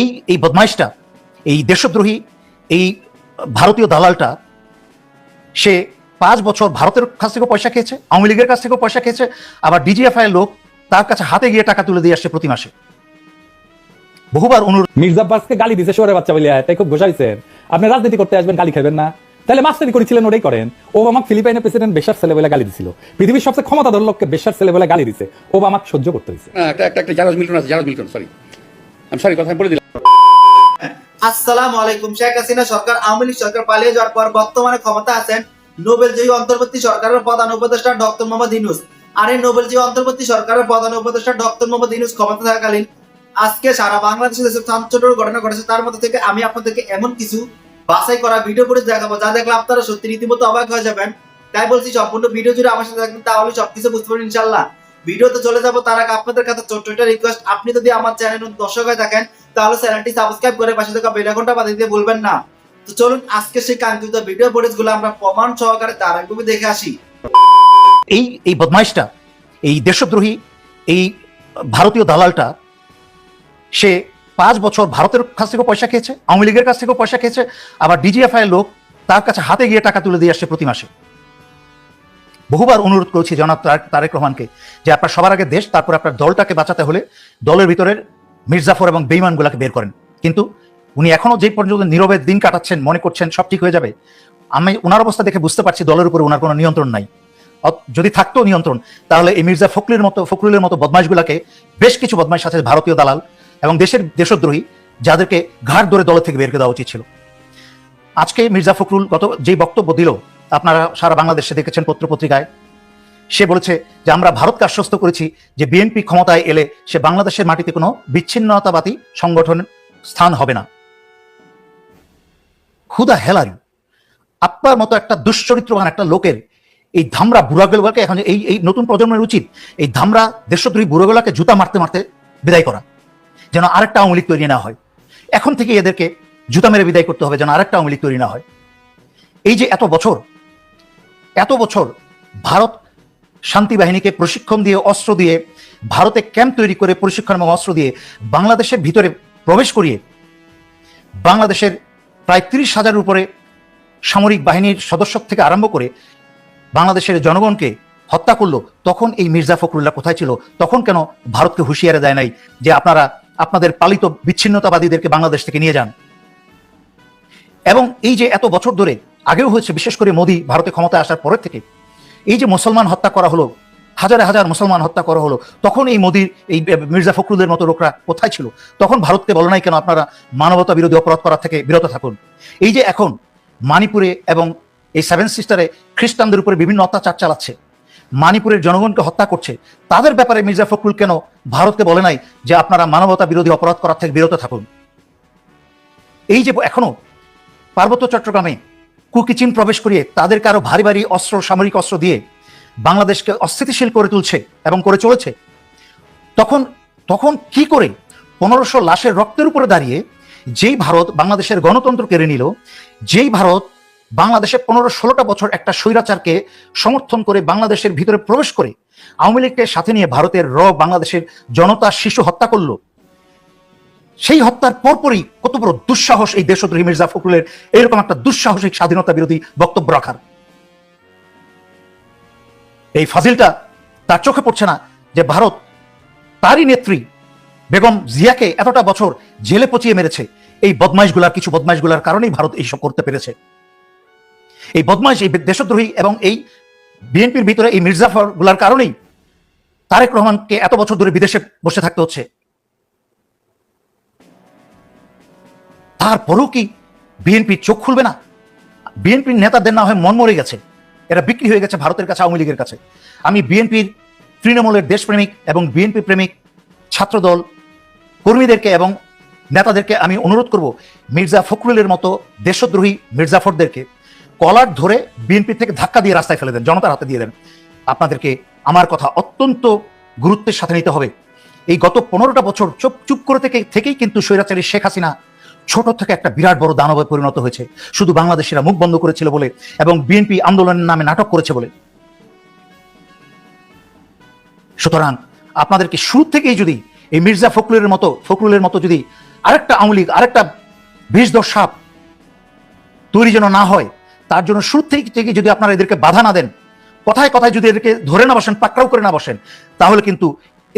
এই এই বদমাইশটা এই দেশদ্রোহী এই ভারতীয় দালালটা সে পাঁচ বছর ভারতের কাছ থেকেও পয়সা খেয়েছে আওয়ামী লীগের কাছ থেকেও পয়সা খেয়েছে আবার ডিজিএফআই লোক তার কাছে হাতে গিয়ে টাকা তুলে দিয়ে আসছে প্রতি মাসে। বহুবার অনুরোধ মির্জা আব্বাসকে গালি দিছে বাচ্চা বলিয়া তাই খুব ঘোষাইছেন আপনি রাজনীতি করতে আসবেন গালি খাবেন না। তাহলে মাস্টারি করেছিলেন ওটাই করেন। ও আমাকে ফিলিপাইনের প্রেসিডেন্ট বেশার ছেলে বলে গালি দিছিল। পৃথিবীর সবচেয়ে ক্ষমতাধর লোককে বেশার ছেলে বলে গালি দিছে। ও আমাকে সহ্য করতে হয়েছে একটা একটা একটা জারাজ মিল্টন আছে জারাজ মিল্টন সরি আমি সরি কথা বলে দিলাম। আসসালামু আলাইকুম। শেখ হাসিনা সরকার, আওয়ামী লীগ সরকার পালিয়ে যাওয়ার পর বর্তমানে ক্ষমতা আছেন নোবেল জয়ী অন্তর্বর্তী সরকারের প্রধান উপদেষ্টা ডক্টর মোহাম্মদ ইউনুস। আর এই নোবেল জয়ী অন্তর্বর্তী সরকারের প্রধান উপদেষ্টা ডক্টর মোহাম্মদ ইউনুস ক্ষমতা থাকাকালীন আজকে সারা বাংলাদেশে যেসব চাঞ্চল্যের ঘটনা ঘটেছে, তার মধ্যে থেকে আমি আপনাদেরকে এমন কিছু বাছাই করা ভিডিও করে দেখাবো যা দেখলে আপনারা সত্যি রীতিমতো অবাক হয়ে যাবেন। তাই বলছি, সম্পূর্ণ ভিডিও জুড়ে আমার সাথে থাকবেন, তাহলে সবকিছু বুঝতে পারবেন ইনশাল্লাহ ভিডিওতে চলে যাব, তার আগে আপনাদের কাছে ছোট্ট একটা রিকোয়েস্ট আপনি যদি আমার চ্যানেল দর্শক হয়ে থাকেন, তাহলে চ্যানেলটি সাবস্ক্রাইব করে পাশে থাকা বেল আইকনটা বাজিয়ে দিতে ভুলবেন না। তো চলুন, আজকে সেই কাঙ্ক্ষিত ভিডিও ফুটেজগুলো আমরা প্রমাণ সহকারে তার একদম দেখে আসি। এই এই বদমাইশটা, এই দেশদ্রোহী, এই ভারতীয় দালালটা, সে পাঁচ বছর ভারতের কাছ থেকেও পয়সা খেয়েছে, আওয়ামী লীগের কাছ থেকেও পয়সা খেয়েছে, আবার ডিজিএফআই লোক তার কাছে হাতে গিয়ে টাকা তুলে দিয়ে আসছে প্রতি মাসে। বহুবার অনুরোধ করেছি জনাব তারেক- রহমানকে যে আপনার সবার আগে দেশ, তারপর আপনার দলটাকে বাঁচাতে হলে দলের ভিতরের মির্জাফর এবং বেইমানগুলাকে বের করেন। কিন্তু উনি এখনও যে পর্যন্ত নীরবের দিন কাটাচ্ছেন, মনে করছেন সব ঠিক হয়ে যাবে, আমি ওনার অবস্থা দেখে বুঝতে পারছি দলের উপরে ওনার কোনো নিয়ন্ত্রণ নাই। যদি থাকতো নিয়ন্ত্রণ, তাহলে এই মির্জা ফখরুলের মতো ফখরুলের মতো বদমাইশগুলাকে বেশ কিছু বদমাইশ আছে ভারতীয় দালাল এবং দেশের দেশদ্রোহী, যাদেরকে ঘাট ধরে দল থেকে বের করে দেওয়া উচিত ছিল। আজকে মির্জা ফখরুল গত যেই বক্তব্য দিল আপনারা সারা বাংলাদেশে দেখেছেন পত্রপত্রিকায়। সে বলেছে যে, আমরা ভারতকে আশ্বস্ত করেছি যে, বিএনপি ক্ষমতায় এলে সে বাংলাদেশের মাটিতে কোনো বিচ্ছিন্নতাবাদী সংগঠনের স্থান হবে না। খুদা হেলারি। আপনার মতো একটা দুশ্চরিত্রবান একটা লোকের এই ধামরা বুড়াগুলোকে এখন এই এই নতুন প্রজন্মের উচিত এই ধামরা দেশদ্রোহী বুড়োগুলাকে জুতা মারতে মারতে বিদায় করা, যেন আরেকটা আওয়ামী লীগ তৈরি না হয়। এখন থেকে এদেরকে জুতা মেরে বিদায় করতে হবে, যেন আরেকটা আওয়ামী লীগ তৈরি না হয়। এই যে এত বছর এত বছর ভারত শান্তি বাহিনীকে প্রশিক্ষণ দিয়ে, অস্ত্র দিয়ে, ভারতে ক্যাম্প তৈরি করে প্রশিক্ষণ এবং অস্ত্র দিয়ে বাংলাদেশের ভিতরে প্রবেশ করিয়ে বাংলাদেশের প্রায় তিরিশ হাজার উপরে সামরিক বাহিনীর সদস্য থেকে আরম্ভ করে বাংলাদেশের জনগণকে হত্যা করল, তখন এই মির্জা ফখরুল্লাহ কোথায় ছিল? তখন কেন ভারতকে হুঁশিয়ারে দেয় নাই যে আপনারা আপনাদের পালিত বিচ্ছিন্নতাবাদীদেরকে বাংলাদেশ থেকে নিয়ে যান? এবং এই যে এত বছর ধরে আগেও হয়েছে, বিশেষ করে মোদী ভারতে ক্ষমতায় আসার পরের থেকে। এই যে মুসলমান হত্যা করা হলো, হাজারে হাজার মুসলমান হত্যা করা হলো, তখন এই মোদির, এই মির্জা ফখরুলের মতো লোকরা কোথায় ছিল? তখন ভারতকে বলো নাই কেন আপনারা মানবতা বিরোধী অপরাধ করা থেকে বিরত থাকুন। এই যে এখন মানিপুরে এবং এই সেভেন সিস্টারে খ্রিস্টানদের উপরে বিভিন্ন অত্যাচার চালাচ্ছে, মানিপুরের জনগণকে হত্যা করছে, তাদের ব্যাপারে মির্জা ফখরুল কেন ভারতকে বলে নাই যে আপনারা মানবতা বিরোধী অপরাধ করার থেকে বিরত থাকুন? এই যে এখনও পার্বত্য চট্টগ্রামে কুকিচিন প্রবেশ করিয়ে তাদেরকে আরও ভারী ভারী অস্ত্র, সামরিক অস্ত্র দিয়ে বাংলাদেশকে অস্থিতিশীল করে তুলছে এবং করে চলেছে। তখন তখন কি করে পনেরোশো লাশের রক্তের উপরে দাঁড়িয়ে যেই ভারত বাংলাদেশের গণতন্ত্র কেড়ে নিল, যেই ভারত বাংলাদেশে পনেরো ষোলোটা বছর একটা স্বৈরাচারকে সমর্থন করে বাংলাদেশের ভিতরে প্রবেশ করে, আওয়ামী লীগকে সাথে নিয়ে ভারতের র বাংলাদেশের জনতা শিশু হত্যা করল। সেই হত্যার পরপরই কত বড় দুঃসাহস এই দেশদ্রোহী মির্জা ফখরুলের, এরকম একটা দুঃসাহসিক স্বাধীনতা বিরোধী বক্তব্য রাখার। এই ফাজিলটা তার চোখে পড়ছে না যে ভারত তারই নেত্রী বেগম জিয়াকে এতটা বছর জেলে পচিয়ে মেরেছে। এই বদমাইশগুলার কিছু বদমাইশগুলার কারণেই ভারত এইসব করতে পেরেছে। এই বদমাইশ, এই দেশদ্রোহী এবং এই বিএনপির ভিতরে এই মির্জাফরগুলার কারণেই তারেক রহমানকে এত বছর ধরে বিদেশে বসে থাকতে হচ্ছে। তারপরেও কি বিএনপি চোখ খুলবে না? বিএনপির নেতাদের না হয় মন মরে গেছে। এরা বিক্রি হয়ে গেছে ভারতের কাছে, আওয়ামী লীগের কাছে। আমি বিএনপির তৃণমূলের দেশপ্রেমিক এবং বিএনপি প্রেমিক ছাত্রদল কর্মীদেরকে এবং নেতাদেরকে আমি অনুরোধ করব, মির্জা ফখরুলের মতো দেশদ্রোহী মির্জাফরদেরকে কলার ধরে বিএনপি থেকে ধাক্কা দিয়ে রাস্তায় ফেলে দেন, জনতার হাতে দিয়ে দেন। আপনাদেরকে আমার কথা অত্যন্ত গুরুত্বের সাথে নিতে হবে। এই গত পনেরোটা বছর চুপ চুপ করে থেকে, থেকেই কিন্তু স্বৈরাচারী শেখ হাসিনা ছোট থেকে একটা বিরাট বড় দানবে পরিণত হয়েছে। শুধু বাংলাদেশিরা মুখ বন্ধ করেছিল বলে এবং বিএনপি আন্দোলনের নামে নাটক করেছে বলে। সুতরাং আপনাদেরকে শুরু থেকেই যদি এই মির্জা ফখরুলের মতো ফখরুলের মতো যদি আরেকটা আওয়ামী লীগ, আরেকটা বিষধর সাপ তৈরি যেন না হয়, তার জন্য শুরু থেকে যদি আপনারা এদেরকে বাধা না দেন, কথায় কথায় যদি এদেরকে ধরে না বসেন, পাকড়াও করে না বসেন, তাহলে কিন্তু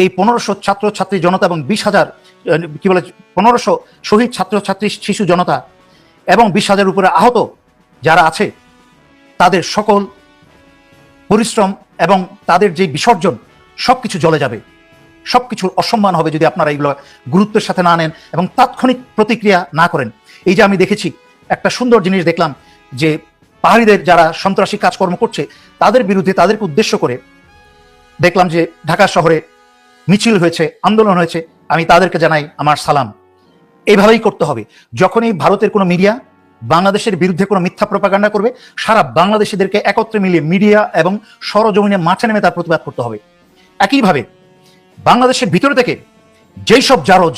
এই পনেরোশো ছাত্র ছাত্রী জনতা এবং বিশ হাজার কি বলে, পনেরোশো শহীদ ছাত্র ছাত্রী শিশু জনতা এবং বিশ হাজার উপরে আহত যারা আছে, তাদের সকল পরিশ্রম এবং তাদের যে বিসর্জন, সবকিছু জলে যাবে। সবকিছুর অসম্মান হবে যদি আপনারা এগুলো গুরুত্বের সাথে না নেন এবং তাৎক্ষণিক প্রতিক্রিয়া না করেন। এই যে আমি দেখেছি, একটা সুন্দর জিনিস দেখলাম যে পাহাড়িদের যারা সন্ত্রাসী কাজকর্ম করছে, তাদের বিরুদ্ধে তাদেরকে উদ্দেশ্য করে দেখলাম যে ঢাকা শহরে মিছিল হয়েছে, আন্দোলন হয়েছে, আমি তাদেরকে জানাই আমার সালাম। এইভাবেই করতে হবে। যখনই ভারতের কোনো মিডিয়া বাংলাদেশের বিরুদ্ধে কোনো মিথ্যা প্রপাগান্ডা করবে, সারা বাংলাদেশিদেরকে একত্রে মিলিয়ে মিডিয়া এবং সরজমিনে মাঠে নেমে তার প্রতিবাদ করতে হবে। একইভাবে বাংলাদেশের ভিতরে থেকে যেই সব জারজ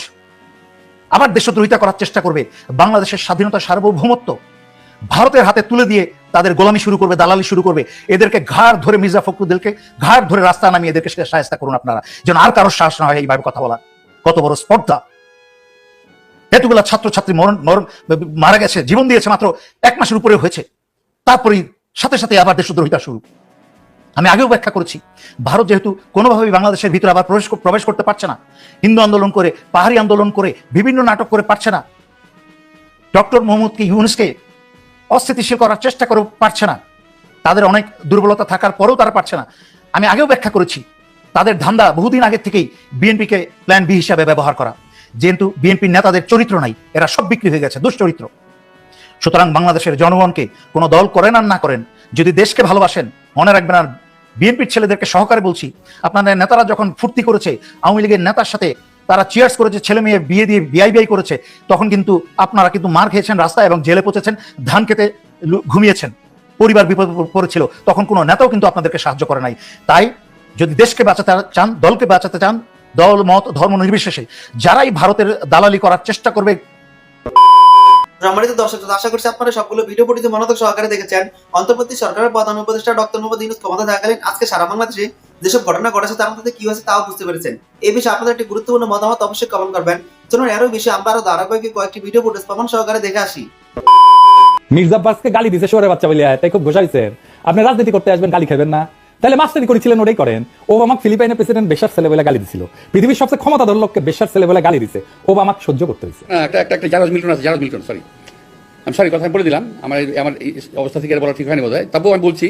আবার দেশদ্রোহিতা করার চেষ্টা করবে, বাংলাদেশের স্বাধীনতা সার্বভৌমত্ব ভারতের হাতে তুলে দিয়ে তাদের গোলামি শুরু করবে, দালালি শুরু করবে। এদেরকে ঘাড় ধরে মির্জা ফখরুদ্দিনকে ঘাড় ধরে রাস্তা নামিয়ে এদেরকে সাহায্য করুন আপনারা। যেন আর কারোর সাহস না হয় এইভাবে কথা বলা। কত বড় স্পর্ধা। এতগুলা ছাত্রছাত্রী মরণ মরণ, মারা গেছে, জীবন দিয়েছে মাত্র এক মাসের উপরে হয়েছে। তারপরেই সাথে সাথে আবার দেশদ্রোহিতা শুরু। আমি আগেও ব্যাখ্যা করেছি, ভারত যেহেতু কোনোভাবেই বাংলাদেশের ভিতরে আবার প্রবেশ প্রবেশ করতে পারছে না। হিন্দু আন্দোলন করে, পাহাড়ি আন্দোলন করে, বিভিন্ন নাটক করে পারছে না। ডক্টর মোহাম্মদকে ইউনুসকে অস্থিতিশীল করার চেষ্টা করে, পারছে না। তাদের অনেক দুর্বলতা থাকার পরেও তারা পারছে না। আমি আগেও ব্যাখ্যা করেছি, তাদের ধান্দা বহুদিন আগে থেকেই বিএনপিকে প্ল্যান বি হিসাবে ব্যবহার করা। যেহেতু বিএনপির নেতাদের চরিত্র নাই, এরা সব বিক্রি হয়ে গেছে, দুশ্চরিত্র। সুতরাং বাংলাদেশের জনগণকে কোনো দল করেন আর না করেন, যদি দেশকে ভালোবাসেন, মনে রাখবেন আর বিএনপির ছেলেদেরকে সহকারে বলছি, আপনাদের নেতারা যখন ফুর্তি করেছে, আওয়ামী লীগের নেতার সাথে তারা চিয়ার্স করেছে, ছেলে মেয়ে বিয়ে দিয়ে বিআই বিআই করেছে, তখন কিন্তু আপনারা কিন্তু মার খেয়েছেন রাস্তায় এবং জেলে পচেছেন, ধান খেতে ঘুমিয়েছেন, পরিবার বিপদ পড়েছিল, তখন কোনো নেতাও কিন্তু আপনাদেরকে সাহায্য করে নাই। তাই যদি দেশকে বাঁচাতে চান, দলকে বাঁচাতে চান, দল, মত, ধর্ম নির্বিশেষে, যারাই ভারতের দালালি করার চেষ্টা করবে। সম্মানিত দর্শক আশা করছি আপনারা সবগুলো ভিডিও পড়িতে মনোযোগ সহকারে দেখেছেন। অন্তর্বর্তী সরকারের প্রধান উপদেষ্টা ডক্টর মোহাম্মদ ক্ষমতা থাকাকালীন আজকে সারা বাংলাদেশে যেসব ঘটনা ঘটেছে তার মধ্যে কি হয়েছে তাও বুঝতে পেরেছেন। এই বিষয়ে আপনাদের একটি গুরুত্বপূর্ণ মতামত অবশ্যই কমেন্ট করবেন। চলুন এরও বিষয়ে আমরা আরও ধারাবাহিক কয়েকটি ভিডিও ফুটেজ প্রমাণ সহকারে দেখে আসি। মির্জা গালি দিছে শহরের বাচ্চা বলে তাই খুব ঘোষাইছেন আপনি রাজনীতি করতে আসবেন গালি খাবেন না। তাহলে মাস্টারি করেছিলেন ওটাই করেন। ও আমাকে ফিলিপাইনের প্রেসিডেন্ট বেশার ছেলে বলে গালি দিছিল। পৃথিবীর সবচেয়ে ক্ষমতাধর লোককে বেশার ছেলে বলে গালি দিছে। ও আমাকে সহ্য করতে হয়েছে একটা একটা একটা জারাজ মিল্টন আছে জারাজ মিল্টন সরি আমি সরি কথা বলে দিলাম। আমার আমার অবস্থা থেকে বলা ঠিক হয়নি বোধ হয় তবুও আমি বলছি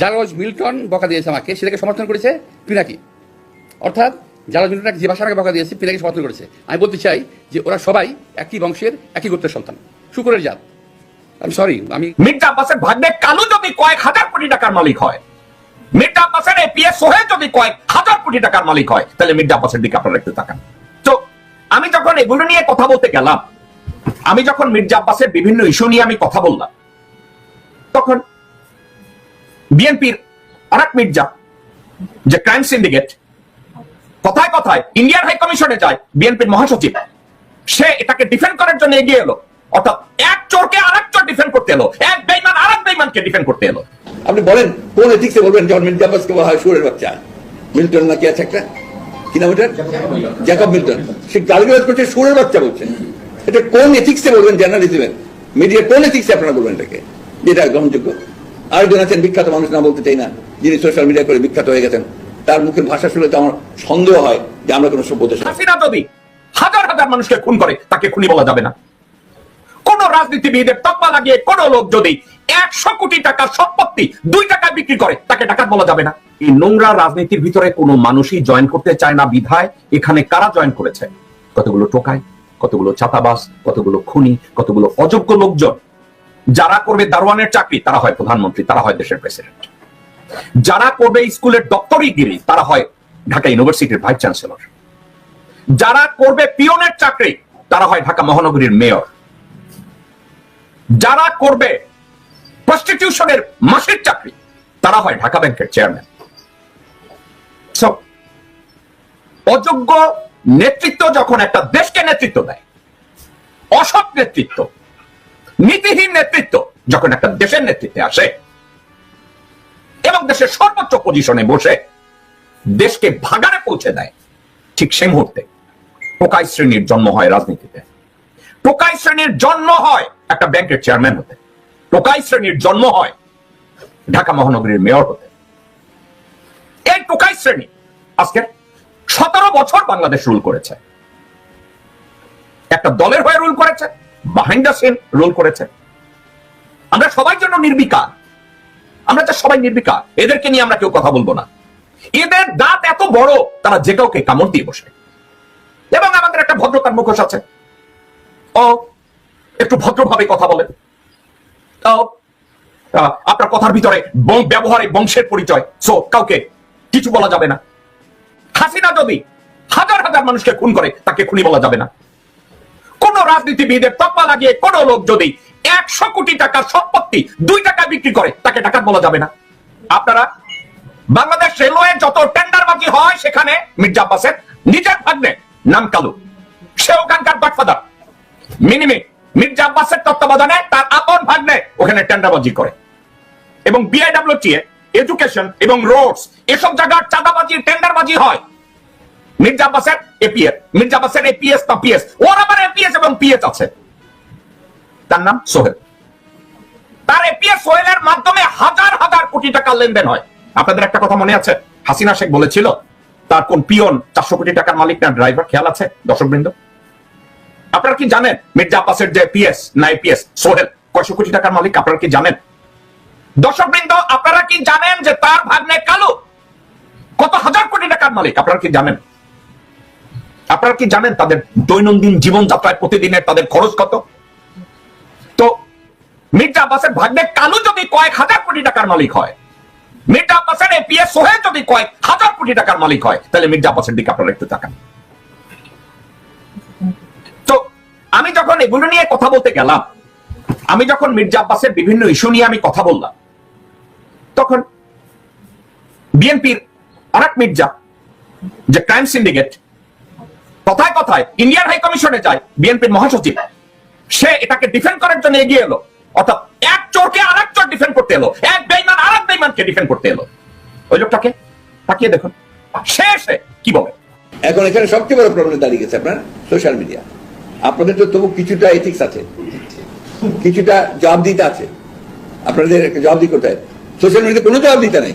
জারাজ মিল্টন বকা দিয়েছে আমাকে, সেটাকে সমর্থন করেছে পিনাকি। অর্থাৎ জারাজ মিল্টন যে ভাষাটাকে বকা দিয়েছে পিনাকি সমর্থন করেছে। আমি বলতে চাই যে ওরা সবাই একই বংশের, একই গোত্রের সন্তান। শুকুরের জাত। আমি সরি আমি আব্বাসের ভাগ্নে যদি কয়েক হাজার কোটি টাকার মালিক হয়, মির্জা আব্বাসের এপিএস সোহেল যদি কয়েক হাজার কোটি টাকার মালিক হয়, তাহলে মির্জা আব্বাসের দিকে আপনারা একটু তাকান। তো আমি যখন এগুলো নিয়ে কথা বলতে গেলাম, আমি যখন মির্জা আব্বাসের বিভিন্ন ইস্যু নিয়ে আমি কথা বললাম, তখন বিএনপির আরেক মির্জা, যে ক্রাইম সিন্ডিকেট কথায় কথায় ইন্ডিয়ান হাই কমিশনে যায় বিএনপির মহাসচিব। সে এটাকে ডিফেন্ড করার জন্য এগিয়ে এলো। অর্থাৎ এক চোরকে আরেক চোর ডিফেন্ড করতে এলো। এক বেইমান আরেক বেইমানকে ডিফেন্ড করতে এলো। আপনি বলেন, কোন এথিক্সে বলবেন আব্বাসকে বলা সুরের বাচ্চা? মিল্টন নাকি আছে একটা? কি নাম ওটার? জ্যাকব মিল্টন সে গালিগালাজ করছে সুরের বাচ্চা বলছে। এটা কোন এথিক্সে বলবেন জার্নালিজমের মিডিয়া কোন এথিক্সে আপনারা বলবেন এটাকে? যেটা গ্রহণযোগ্য আরেকজন আছেন বিখ্যাত মানুষ না বলতে চাই না, যিনি সোশ্যাল মিডিয়া করে বিখ্যাত হয়ে গেছেন, তার মুখের ভাষা শুনে তো আমার সন্দেহ হয় যে আমরা কোনো সভ্য দেশ না। হাসিনা যদি হাজার হাজার মানুষকে খুন করে, তাকে খুনি বলা যাবে না। কোন রাজনীতিবিদের তকমা লাগিয়ে কোন লোক যদি একশো কোটি টাকার সম্পত্তি, দুই টাকায় বিক্রি করে, তাকে ডাকাত বলা যাবে না। এই নোংরা রাজনীতির ভিতরে কোনো মানুষই জয়েন করতে চায় না বিধায়, এখানে কারা জয়েন করেছে? কতগুলো টোকায়, কতগুলো চাতাবাস কতগুলো খুনি, কতগুলো অযোগ্য লোকজন যারা করবে দারোয়ানের চাকরি, তারা হয় প্রধানমন্ত্রী, তারা হয় দেশের প্রেসিডেন্ট যারা করবে স্কুলের দপ্তরিগিরি তারা হয় ঢাকা ইউনিভার্সিটির ভাইস চ্যান্সেলর যারা করবে পিয়নের চাকরি, তারা হয় ঢাকা মহানগরীর মেয়র যারা করবে প্রস্টিটিউশনের মাসের চাকরি, তারা হয় ঢাকা ব্যাংকের চেয়ারম্যান অযোগ্য নেতৃত্ব যখন একটা দেশকে নেতৃত্ব দেয়, অসৎ নেতৃত্ব নীতিহীন নেতৃত্ব যখন একটা দেশের নেতৃত্বে আসে এবং দেশের সর্বোচ্চ পজিশনে বসে দেশকে ভাগারে পৌঁছে দেয়, ঠিক সেই মুহূর্তে টোকাই শ্রেণির জন্ম হয় রাজনীতিতে। টোকাই শ্রেণির জন্ম হয় একটা ব্যাংকের চেয়ারম্যান হতে। টোকাই শ্রেণির জন্ম হয় ঢাকা মহানগরীর মেয়র হতে। এই টোকাই শ্রেণি আজকে সতেরো বছর বাংলাদেশ রুল করেছে। একটা দলের হয়ে রুল করেছে। বাহাইন্ড দ্য সিন রুল করেছে। আমরা সবাই জন্য নির্বিকার। আমরা তো সবাই নির্বিকার। এদেরকে নিয়ে আমরা কেউ কথা বলব না। এদের দাঁত এত বড়, তারা যে কাউকে কামড় দিয়ে বসে। এবং আমাদের একটা ভদ্রতার মুখোশ আছে। ও, একটু ভদ্রভাবে কথা বলেন। ও আপনার কথার ভিতরে ব্যবহারে বংশের পরিচয়। সো, কাউকে কিছু বলা যাবে না। হাসিনা যদি হাজার হাজার মানুষকে খুন করে, তাকে খুনি বলা যাবে না। রাজনীতিবিদের তকমা লাগিয়ে কোন লোক যদি একশো কোটি টাকার সম্পত্তি, দুই টাকা বিক্রি করে, তাকে ডাকাত বলা যাবে না। আপনারা বাংলাদেশ রেলওয়ে যত টেন্ডার বাকি হয় সেখানে মির্জা আব্বাসের নিজের ভাগ্নে নাম কালু। সে ওখানকার গডফাদার। মিনিমি মির্জা আব্বাসের তত্ত্বাবধানে তার আপন ভাগ্নে ওখানে টেন্ডারবাজি করে। এবং বিআইডব্লিউটি এডুকেশন এবং রোডস এসব জায়গার চাঁদাবাজি টেন্ডারবাজি হয়। মির্জা আব্বাসের এপিএস মির্জা এপিএস পিএস ওর আবার এপিএস এবং পিএস আছে। তার নাম সোহেল। তার এপিএস সোহেলের মাধ্যমে হাজার হাজার কোটি টাকা লেনদেন হয়। আপনাদের একটা কথা মনে আছে? হাসিনা শেখ বলেছিল, তার কোন পিয়ন চারশো কোটি টাকার মালিক না, ড্রাইভার, খেয়াল আছে দর্শক বৃন্দ আপনারা কি জানেন মির্জা আব্বাসের যে পিএস না এপিএস সোহেল কয়শো কোটি টাকার মালিক? আপনারা কি জানেন? দর্শক বৃন্দ আপনারা কি জানেন যে তার ভাগ্নে কালো কত হাজার কোটি টাকার মালিক? আপনারা কি জানেন? আপনারা কি জানেন তাদের দৈনন্দিন জীবনযাত্রায় প্রতিদিনের তাদের খরচ কত? তো মির্জা আব্বাসের ভাগ্নে কালু যদি কয়েক হাজার কোটি টাকার মালিক হয়, মির্জা আব্বাসের এপিএস সোহেল যদি কয়েক হাজার কোটি টাকার মালিক হয়, তাহলে মির্জা আব্বাসের দিকে আপনারা একটু তাকান। তো আমি যখন এগুলো নিয়ে কথা বলতে গেলাম, আমি যখন মির্জা আব্বাসের বিভিন্ন ইস্যু নিয়ে আমি কথা বললাম, তখন বিএনপির অনেক মির্জা, যে ক্রাইম সিন্ডিকেট কথায় কথায় ইন্ডিয়ান হাই কমিশনে যায় বিএনপির মহাসচিব। সে এটাকে ডিফেন্ড করার জন্য এগিয়ে এলো। অর্থাৎ এক চোরকে আর এক চোর ডিফেন্ড করতে এলো। এক বেইমান আর এক বেইমানকে ডিফেন্ড করতে এলো। ওই লোকটাকে তাকিয়ে দেখুন। সে এসে কি বলে? এখন এখানে সবচেয়ে বড় প্রবলেম দাঁড়িয়ে গেছে আপনার সোশ্যাল মিডিয়া আপনাদের তো তবু কিছুটা এথিক্স আছে। কিছুটা জবাব দিতে আছে। আপনাদের একটা জবাব দিতে করতে হয় সোশ্যাল মিডিয়াতে কোনো জবাব দিতে নেই।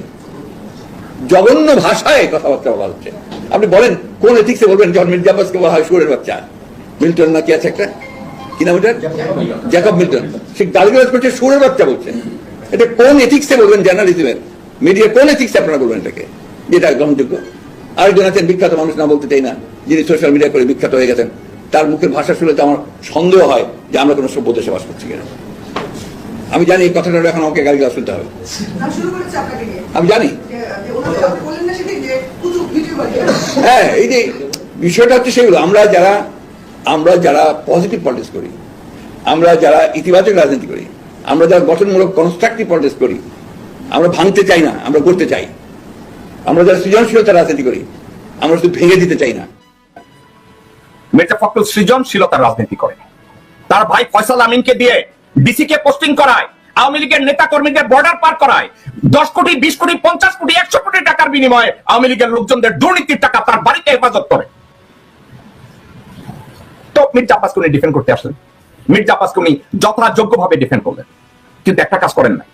জঘন্য ভাষায় কথাবার্তা বলা হচ্ছে। আপনি বলেন কোন এথিক্সে বলবেন? জন মির্জা আব্বাসকে বলা হয় সুরের বাচ্চা। মিল্টন না কি আছে একটা? কি নাম ওটার? জ্যাকব মিল্টন সে গালিগালাজ করছে সুরের বাচ্চা বলছেন এটা কোন এথিক্সে বলবেন জার্নালিজমের? মিডিয়া কোন এথিক্সে আপনারা বলবেন এটাকে? যেটা গ্রহণযোগ্য। আরেকজন আছেন বিখ্যাত মানুষ না বলতে চাই না যিনি সোশ্যাল মিডিয়া করে বিখ্যাত হয়ে গেছেন। তার মুখের ভাষা শুনে তো আমার সন্দেহ হয় যে আমরা কোনো সভ্য দেশে বাস করছি কিনা। আমি জানি এই কথাটা এখন আমাকে গালিগালাজ শুনতে হবে। আমি জানি। হ্যাঁ এই যে বিষয়টা হচ্ছে সেগুলো। আমরা যারা আমরা যারা পজিটিভ পলিটিক্স করি, আমরা যারা ইতিবাচক রাজনীতি করি, আমরা যারা গঠনমূলক কনস্ট্রাকটিভ পলিটিক্স করি, আমরা ভাঙতে চাই না, আমরা করতে চাই। আমরা যারা সৃজনশীলতা রাজনীতি করি, আমরা শুধু ভেঙে দিতে চাই না। মির্জা ফখরুল সৃজনশীলতার রাজনীতি করে। তার ভাই ফয়সাল আমিনকে দিয়ে ডিসি কে পোস্টিং করায়। আওয়ামী লীগের নেতা কর্মীদের বর্ডার পার করায় দশ কোটি, বিশ কোটি, পঞ্চাশ কোটি, একশো কোটি টাকার বিনিময়ে আওয়ামী লীগের লোকজনদের দুর্নীতির টাকা তার বাড়িতে হেফাজত করে। তো মির্জা আব্বাসকে উনি ডিফেন্ড করতে আসলেন। মির্জা আব্বাসকে উনি যথাযোগ্যভাবে ডিফেন্ড করলেন। কিন্তু একটা কাজ করেন নাই।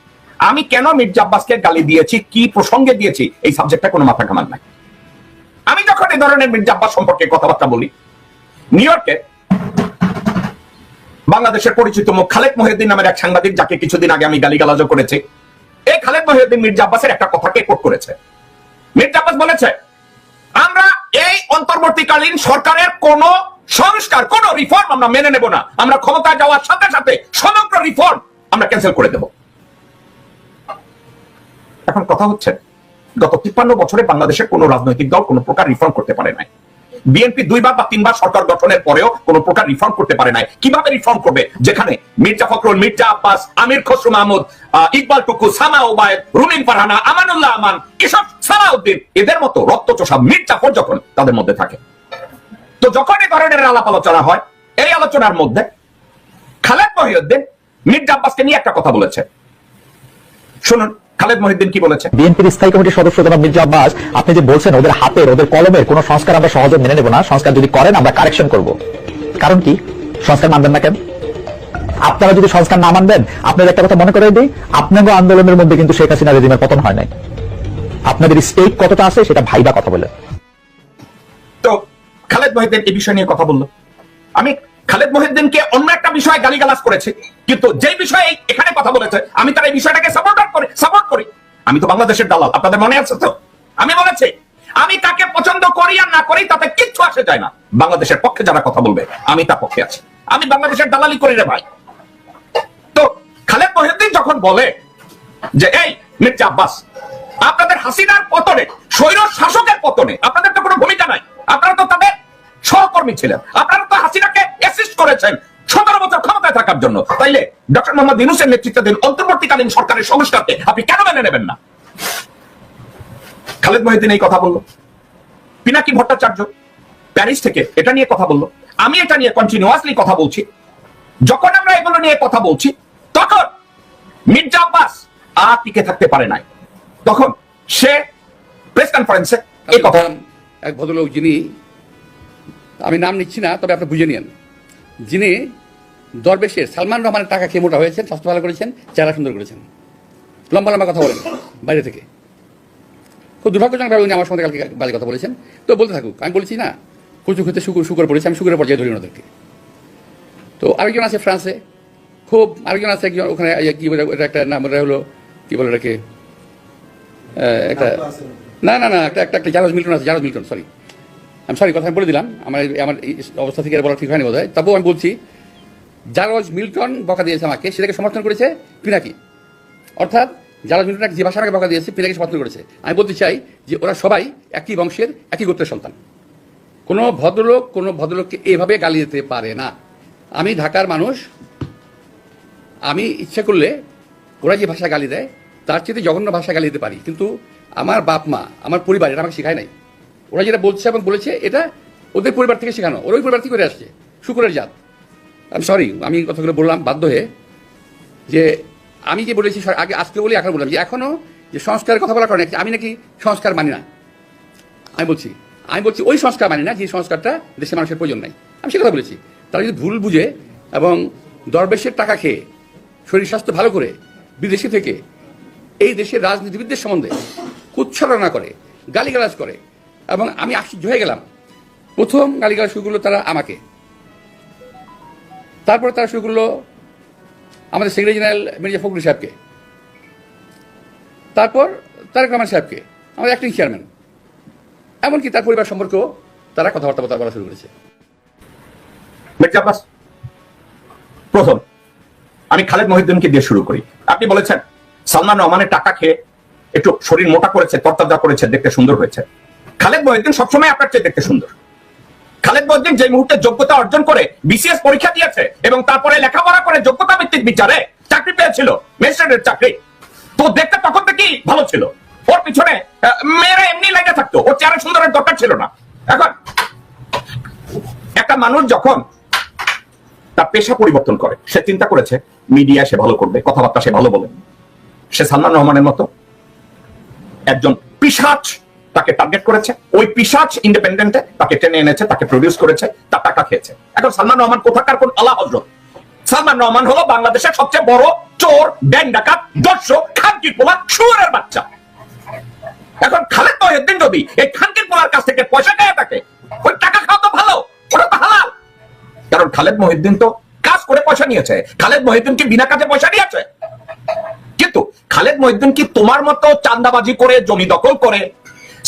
আমি কেন মির্জা আব্বাসকে গালি দিয়েছি, কি প্রসঙ্গে দিয়েছি, এই সাবজেক্টটা কোনো মাথা কামান নাই। আমি যখন এই ধরনের মির্জা আব্বাস সম্পর্কে কথাবার্তা বলি, নিউ ইয়র্কে বাংলাদেশের পরিচিত মুখ খালেদ মহিউদ্দিন নামের এক সাংবাদিক যাকে কিছুদিন আগে আমি গালিগালাজ করেছি। এই খালেদ মহিউদ্দিন মির্জা আব্বাসের একটা কথাকে কোট করেছে? মির্জা আব্বাস বলেছে, আমরা এই অন্তর্বর্তীকালীন সরকারের কোন সংস্কার, কোন রিফর্ম আমরা মেনে নেব না। আমরা ক্ষমতায় যাওয়ার সাথে সাথে সমগ্র রিফর্ম আমরা ক্যান্সেল করে দেব। এখন কথা হচ্ছে, গত তিপ্পান্ন বছরে বাংলাদেশের কোন রাজনৈতিক দল কোন প্রকার রিফর্ম করতে পারে নাই। বিএনপি দুইবার বা তিনবার সরকার গঠনের পরেও কোন প্রকার রিফর্ম করতে পারে নাই। কীভাবে রিফর্ম করবে? যেখানে মির্জা ফখরুল, মির্জা আব্বাস, আমির খসরু মাহমুদ ইকবাল টুকু, সামা ওবায়দ, রুমিন ফারহানা, আমানুল্লাহ আমান এসব সালাউদ্দিন, এদের মতো রক্ত রক্তচোষা মির্জাফর যখন তাদের মধ্যে থাকে। তো যখন এই ধরনের আলাপ আলোচনা হয়, এই আলোচনার মধ্যে খালেদ মহিউদ্দিন মির্জা আব্বাসকে নিয়ে একটা কথা বলেছে। শুনুন খালেদ মহিউদ্দিন কি বলেছে? বিএনপির স্থায়ী কমিটির সদস্য জনাব মির্জা আব্বাস আপনি যে বলছেন ওদের হাতের ওদের কলমের কোন সংস্কার আমরা সহজে মেনে নেব না। সংস্কার যদি করেন আমরা কারেকশন করব। কারণ কি? সংস্কার মানবেন না কেন? আপনারা যদি সংস্কার না মানবেন আপনাদের একটা কথা মনে করে দিই আপনাদের আন্দোলনের মধ্যে কিন্তু শেখ হাসিনা রেজিমের পতন হয় নাই। আপনাদের স্টেট কতটা আছে সেটা ভাইবা কথা বলে। তো খালেদ মহিউদ্দিন এই বিষয় নিয়ে কথা বলল। আমি খালেদ মহিউদ্দিনকে অন্য একটা বিষয়ে গালিগালাজ করেছি। কিন্তু যে বিষয়ে এখানে কথা বলেছে, আমি তার এই বিষয়টাকে সাপোর্ট করি সাপোর্ট করি। আমি তো বাংলাদেশের দালাল, আপনাদের মনে আছে তো? আমি বলেছি, আমি তাকে পছন্দ করি আর না করি, তাতে কিচ্ছু আসে যায় না। বাংলাদেশের পক্ষে যারা কথা বলবে, আমি তার পক্ষে আছি। আমি বাংলাদেশের দালালি করি রে ভাই। তো খালেদ মহিউদ্দিন যখন বলে যে, এই মির্জা আব্বাস, আপনাদের হাসিনার পতনে স্বৈর শাসকের পতনে, আপনাদের তো কোনো ভূমিকা নাই। আপনারা তো তাদের সহকর্মী ছিলেন। আপনারা তো হাসিনাকে অ্যাসিস্ট করেছেন সতেরো বছর ক্ষমতায় থাকার জন্য। তাইলে ডক্টর মোহাম্মদ ইউনুসের নেতৃত্বাধীন অন্তর্বর্তীকালীন সরকারের সংস্কারকে আপনি কেন মেনে নেবেন না? খালেদ মহিউদ্দিন এই কথা বলল। পিনাকি ভট্টাচার্য প্যারিস থেকে এটা নিয়ে কথা বলল। আমি এটা নিয়ে কন্টিনিউয়াসলি কথা বলছি। যখন আমরা এগুলো নিয়ে কথা বলছি, তখন মির্জা আব্বাস আর টিকে থাকতে পারে নাই। তখন সে প্রেস কনফারেন্সে এই কথা এক ভদ্রলোক যিনি আমি নাম নিচ্ছি না তবে আপনি বুঝে নিন যিনি দরবেশের সালমান রহমানের টাকা খেয়ে মোটা হয়েছেন স্বাস্থ্য ভালো করেছেন চেহারা সুন্দর করেছেন। লম্বা লম্বা কথা বলেন বাইরে থেকে। খুব দুর্ভাগ্যজনকভাবে উনি আমার সঙ্গে কালকে বাজে কথা বলেছেন। তো বলতে থাকুক আমি বলছি না কচু খেতে শুকুর শুকুর পড়েছে আমি শুকুরের পর্যায়ে ধরি না ওদেরকে তো আরেকজন আছে ফ্রান্সে খুব আরেকজন আছে একজন ওখানে কি বলে এটা একটা নাম ওটা হলো কি বলে আহ, একটা না না না একটা একটা একটা জারজ মিল্টন আছে জারজ মিল্টন সরি আমি সরি কথা বলে দিলাম। আমার আমার অবস্থা থেকে বলা ঠিক হয়নি বোধ হয় তবুও আমি বলছি, জারজ মিল্টন বকা দিয়েছে আমাকে, সেটাকে সমর্থন করেছে পিনাকি। অর্থাৎ জারজ মিল্টন যে ভাষা আমাকে বকা দিয়েছে পিনাকি সমর্থন করেছে। আমি বলতে চাই যে ওরা সবাই একই বংশের, একই গোত্রের সন্তান। কোনো ভদ্রলোক, কোনো ভদ্রলোককে এভাবে গালি দিতে পারে না। আমি ঢাকার মানুষ, আমি ইচ্ছে করলে ওরা যে ভাষা গালি দেয়, তার চেয়ে জঘন্য ভাষা গালি দিতে পারি। কিন্তু আমার বাপ মা, আমার পরিবার, এটা আমাকে শেখায় নাই। ওরা যেটা বলছে এবং বলেছে, এটা ওদের পরিবার থেকে শেখানো। ওর ওই পরিবার থেকে করে আসছে। শুকুরের জাত। আমি সরি আমি কথাগুলো বললাম বাধ্য হয়ে যে আমি যে বলেছি আগে আজকে বলি এখন বললাম যে এখনও যে সংস্কারের কথা বলার কারণে আমি নাকি সংস্কার মানি না। আমি বলছি আমি বলছি ওই সংস্কার মানি না যে সংস্কারটা দেশের মানুষের প্রয়োজন নাই। আমি সে কথা বলেছি। তারা যদি ভুল বুঝে এবং দরবেশের টাকা খেয়ে শরীর স্বাস্থ্য ভালো করে বিদেশি থেকে এই দেশের রাজনীতিবিদদের সম্বন্ধে উচ্ছারণা করে, গালিগালাজ করে এবং আমি আশ্চর্য হয়ে গেলাম। প্রথম গালিগালাজ শুরু করল তারা আমাকে। তারপরে তারা শুরু করল আমাদের সেক্রেটারি জেনারেল মির্জা ফখরুল সাহেবকে। তারপর তারেক রহমান সাহেবকে, আমাদের অ্যাক্টিং চেয়ারম্যান এমনকি তার পরিবার সম্পর্কেও তারা কথাবার্তা বলা- শুরু করেছে। প্রথম, আমি খালেদ মহিউদ্দিনকে দিয়ে শুরু করি। আপনি বলেছেন, সালমান রহমানের টাকা খেয়ে একটু শরীর মোটা করেছে তরতাজা করেছে, দেখতে সুন্দর হয়েছে। খালেদ মহিউদ্দিন সবসময় আপনার চেয়ে দেখতে সুন্দর। খালেদ মহিউদ্দিন যে মুহূর্তে যোগ্যতা অর্জন করে বিসিএস পরীক্ষা দিয়েছে এবং তারপরে লেখাপড়া করে যোগ্যতা ভিত্তিক বিচারে চাকরি পেয়েছিল ম্যাজিস্ট্রেটের চাকরি। তো দেখতে তখন থেকেই ভালো ছিল। ওর পিছনে মেয়েরা এমনি লেগে থাকতো। ওর চেহারা সুন্দরের দরকার ছিল না। এখন একটা মানুষ যখন তার পেশা পরিবর্তন করে, সে চিন্তা করেছে মিডিয়া সে ভালো করবে, কথাবার্তা সে ভালো বলে। সে সালমান রহমানের মতো একজন পিসাচ তাকে টার্গেট করেছে, ওই পিসাচ ইন্ডিপেন্ডেন্টে তাকে টেনে এনেছে, তাকে প্রডিউস করেছে, তার টাকা খেয়েছে। এখন সালমান রহমান কোথাকার কোন আলা হজরত সালমান রহমান হলো বাংলাদেশের সবচেয়ে বড় চোর, ব্যাংক ডাকাত দর্শক খানকি পোলা, শুয়ারের বাচ্চা। এখন খালেদ মহিউদ্দিন যদি এই খানকির পোলার কাছ থেকে পয়সা খেয়ে থাকে। ওই টাকা খাওয়া তো ভালো, ওটা তো হালাল। কারণ খালেদ মহিউদ্দিন তো কাজ করে পয়সা নিয়েছে। খালেদ মহিউদ্দিন কি বিনা কাজে পয়সা নিয়েছে কিন্তু খালেদ মহিউদ্দিন কি তোমার মতো চান্দাবাজি করে, জমি দখল করে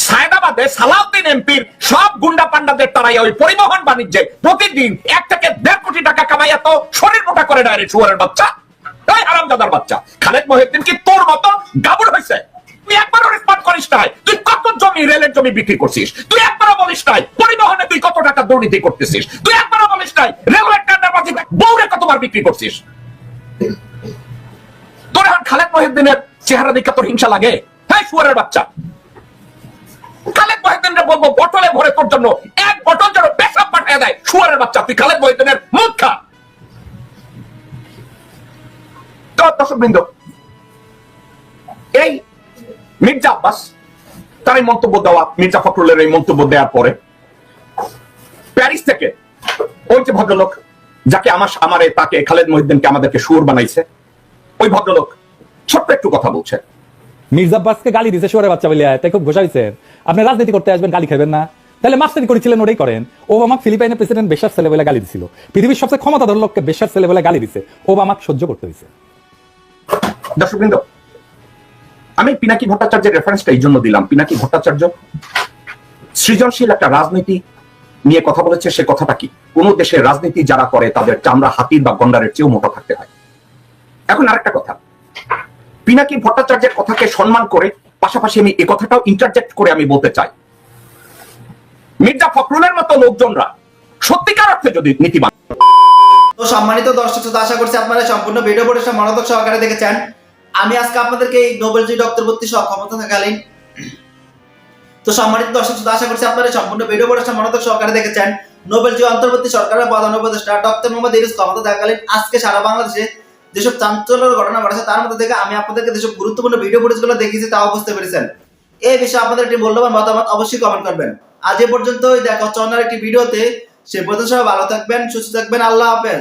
সায়দাবাদে সালাউদ্দিন এমপির সব গুন্ডা পান্ডাদের তারাই ওই পরিবহন বাণিজ্যে প্রতিদিন এক থেকে দেড় কোটি টাকা কামাই এত শরীর মোটা করে ডায়রে শুয়ারের বাচ্চা। এই হারামজাদার বাচ্চা। খালেদ মহিউদ্দিন কি তোর মতো হয়েছে তুই একবারও রেসপন্ড করিস নাই। তুই কত জমি, রেলের জমি বিক্রি করছিস? তুই একবারও বলিস নাই, পরিবহনে তুই কত টাকা দুর্নীতি করতেছিস? তুই একবারও বলিস নাই, রেলওয়ে টেন্ডার বাজি বউরে কতবার বিক্রি করছিস? তোর এখন খালেদ মহিউদ্দিনের চেহারা দেখে তোর হিংসা লাগে? হ্যাঁ শুয়ারের বাচ্চা। খালেদ মহিউদ্দিনকে বলব বটলে ভরে তোর জন্য। এক বটল যেন পেশাব পাঠিয়ে দেয়। বাচ্চা, তুই খালেদ দর্শক বৃন্দ এই মির্জা আব্বাস, তার এই মন্তব্য দেওয়া, মির্জা ফখরুলের এই মন্তব্য দেওয়ার পরে প্যারিস থেকে ওই যে ভদ্রলোক যাকে আমার আমারে তাকে খালেদ মহিদ্দিনকে আমাদেরকে সুর বানাইছে, ওই ভদ্রলোক ছোট্ট একটু কথা বলছে। মির্জা আব্বাসকে গালি দিছে শোরে বাচ্চা বলে তাই খুব ঘোষাইছেন আপনি রাজনীতি করতে আসবেন, গালি খাবেন না। তাহলে মাস্টারি করেছিলেন ওটাই করেন। ও আমাকে ফিলিপাইনের প্রেসিডেন্ট বেশার ছেলে বলে গালি দিছিল। পৃথিবীর সবচেয়ে ক্ষমতাধর লোককে বেশার ছেলে বলে গালি দিছে। ও আমাকে সহ্য করতে হয়েছে দর্শকবৃন্দ, আমি পিনাকি ভট্টাচার্যের রেফারেন্সটা এই জন্য দিলাম। পিনাকি ভট্টাচার্য, সৃজনশীল একটা রাজনীতি নিয়ে কথা বলেছে। সে কথাটা কি? কোন দেশের রাজনীতি যারা করে, তাদের চামড়া, হাতির বা গন্ডারের চেয়েও মোটা থাকতে হয়। এখন আরেকটা কথা। পিনাকি ভট্টাচার্যের কথাকে সম্মান করে পাশাপাশি আমি এই কথাটাও ইন্টারজেক্ট করে আমি বলতে চাই। মির্জা ফখরুলের মতো লোকজনরা সত্যিকার অর্থে যদি নীতিবান তো সম্মানিত দর্শক শ্রোতা, আশা করছি আপনারা সম্পূর্ণ ভিডিও পরিশ্রম মনোযোগ সহকারে দেখেছেন। আমি আজকে আপনাদেরকে এই নোবেলজি ডক্টর ভর্তি সহ ক্ষমতা থাকালীন তো সম্মানিত দর্শক শ্রোতা, আশা করছি আপনারা সম্পূর্ণ ভিডিও পরিশ্রম মনোযোগ সহকারে দেখেছেন। নোবেলজি অন্তর্বর্তী সরকারের প্রধান উপদেষ্টা ডক্টর মোহাম্মদ ইউনুস ক্ষমতা থাকালীন আজকে সারা বাংলাদেশে যেসব চাঞ্চল্যের ঘটনা ঘটেছে, তার মধ্যে থেকে আমি আপনাদেরকে যেসব গুরুত্বপূর্ণ ভিডিও ফুটেজগুলো দেখিয়েছি, তাও বুঝতে পেরেছেন। এই বিষয়ে আপনাদের একটি মূল্যবান মতামত অবশ্যই কমেন্ট করবেন। আজ এ পর্যন্তই, দেখা হচ্ছে অন্য একটি ভিডিওতে সে পর্যন্ত সবাই ভালো থাকবেন, সুস্থ থাকবেন, আল্লাহ হাফেজ।